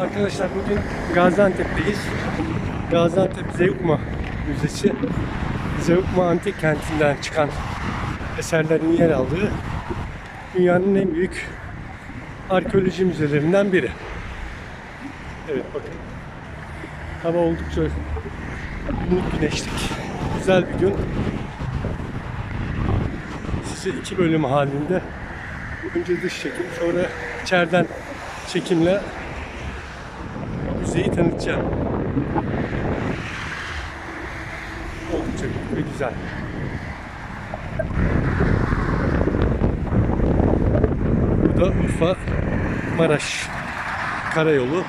Arkadaşlar bugün Gaziantep'teyiz. Gaziantep Zeugma Müzesi. Zeugma Antik Kenti'nden çıkan eserlerin yer aldığı dünyanın en büyük arkeoloji müzelerinden biri. Evet bakın. Hava oldukça günlük güneşlik. Güzel bir gün. Size iki bölüm halinde önce dış çekim sonra içeriden çekimle müzeyi tanıtacağım. Oldukça büyük ve güzel. Bu da Urfa Maraş Karayolu.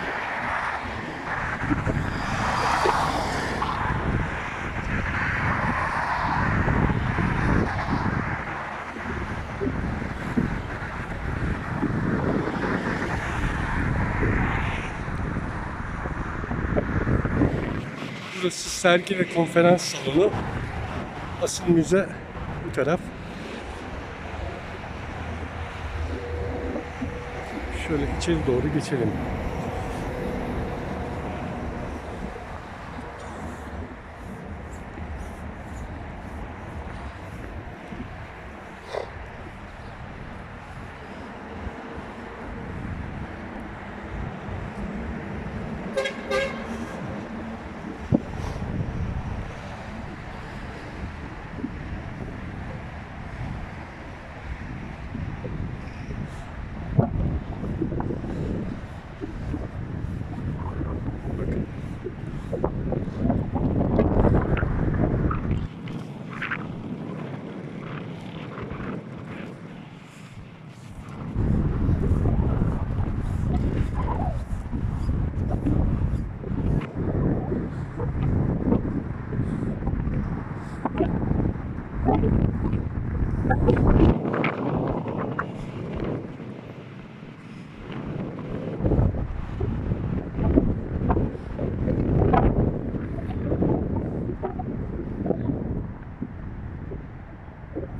Burası sergi ve konferans salonu. Asıl müze bu taraf. Şöyle içeri doğru geçelim.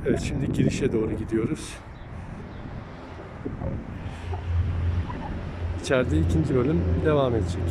Evet şimdi girişe doğru gidiyoruz. İçeride ikinci bölüm devam edecek.